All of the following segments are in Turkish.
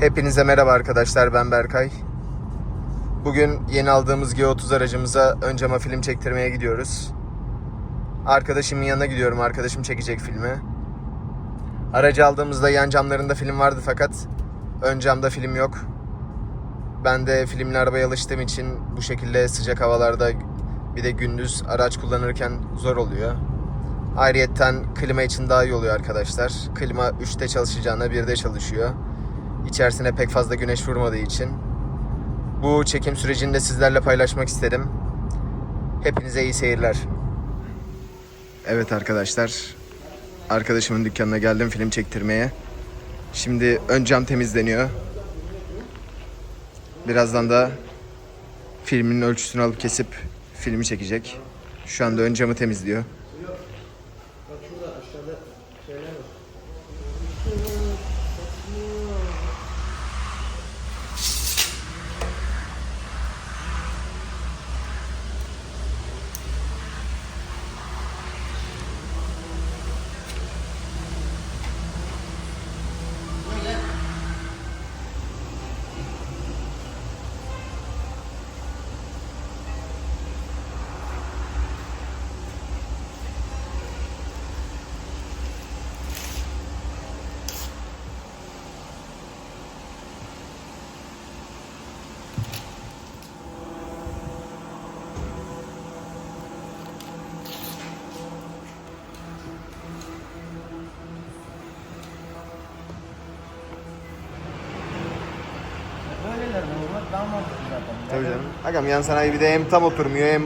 Hepinize merhaba arkadaşlar ben Berkay. Bugün yeni aldığımız G30 aracımıza ön cama film çektirmeye gidiyoruz. Arkadaşımın yanına gidiyorum. Arkadaşım çekecek filmi. Aracı aldığımızda yan camlarında film vardı fakat ön camda film yok. Ben de filmli arabaya alıştığım için bu şekilde sıcak havalarda bir de gündüz araç kullanırken zor oluyor. Ayrıyetten klima için daha iyi oluyor arkadaşlar. Klima 3'te çalışacağına 1'de çalışıyor. İçerisine pek fazla güneş vurmadığı için. Bu çekim sürecini de sizlerle paylaşmak istedim. Hepinize iyi seyirler. Evet arkadaşlar. Arkadaşımın dükkanına geldim film çektirmeye. Şimdi ön cam temizleniyor. Birazdan da filmin ölçüsünü alıp kesip filmi çekecek. Şu anda ön camı temizliyor. Daha mantıklı zaten. Tabii canım. Agam yan sanayi bir de hem tam oturmuyor hem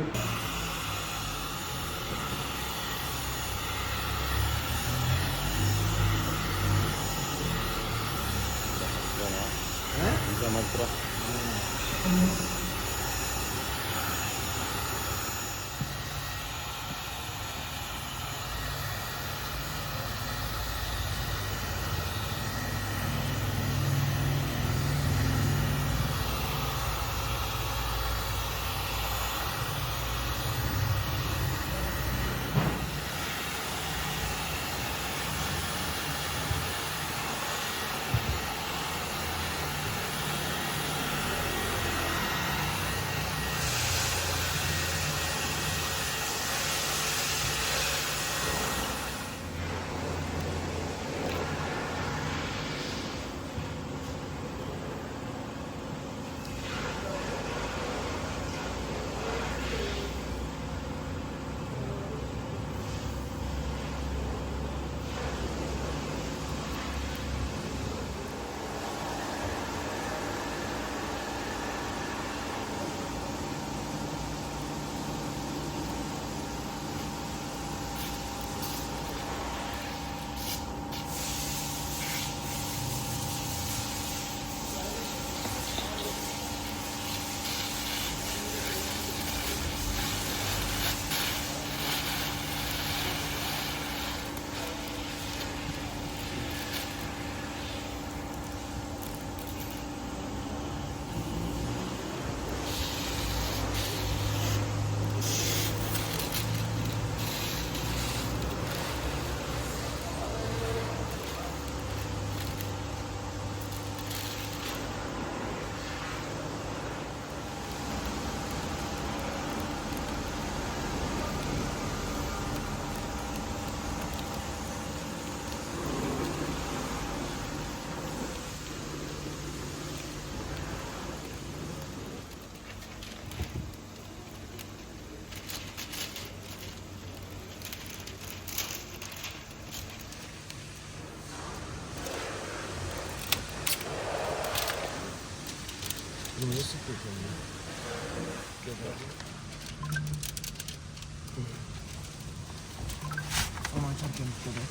Aman çok yanlış dedi.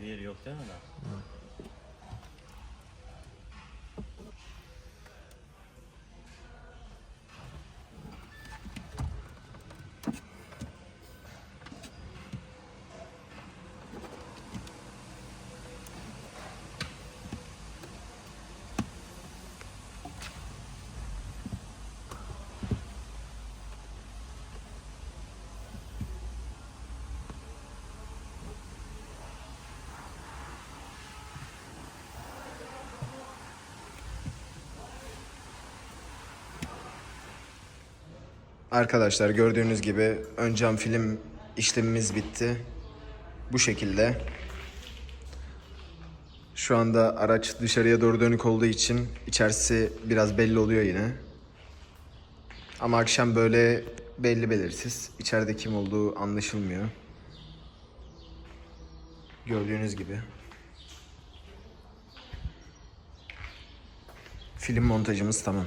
Diğeri yok değil mi lan? Arkadaşlar gördüğünüz gibi ön cam film işlemimiz bitti. Bu şekilde. Şu anda araç dışarıya doğru dönük olduğu için içerisi biraz belli oluyor yine. Ama akşam böyle belli belirsiz. İçeride kim olduğu anlaşılmıyor. Gördüğünüz gibi. Film montajımız tamam.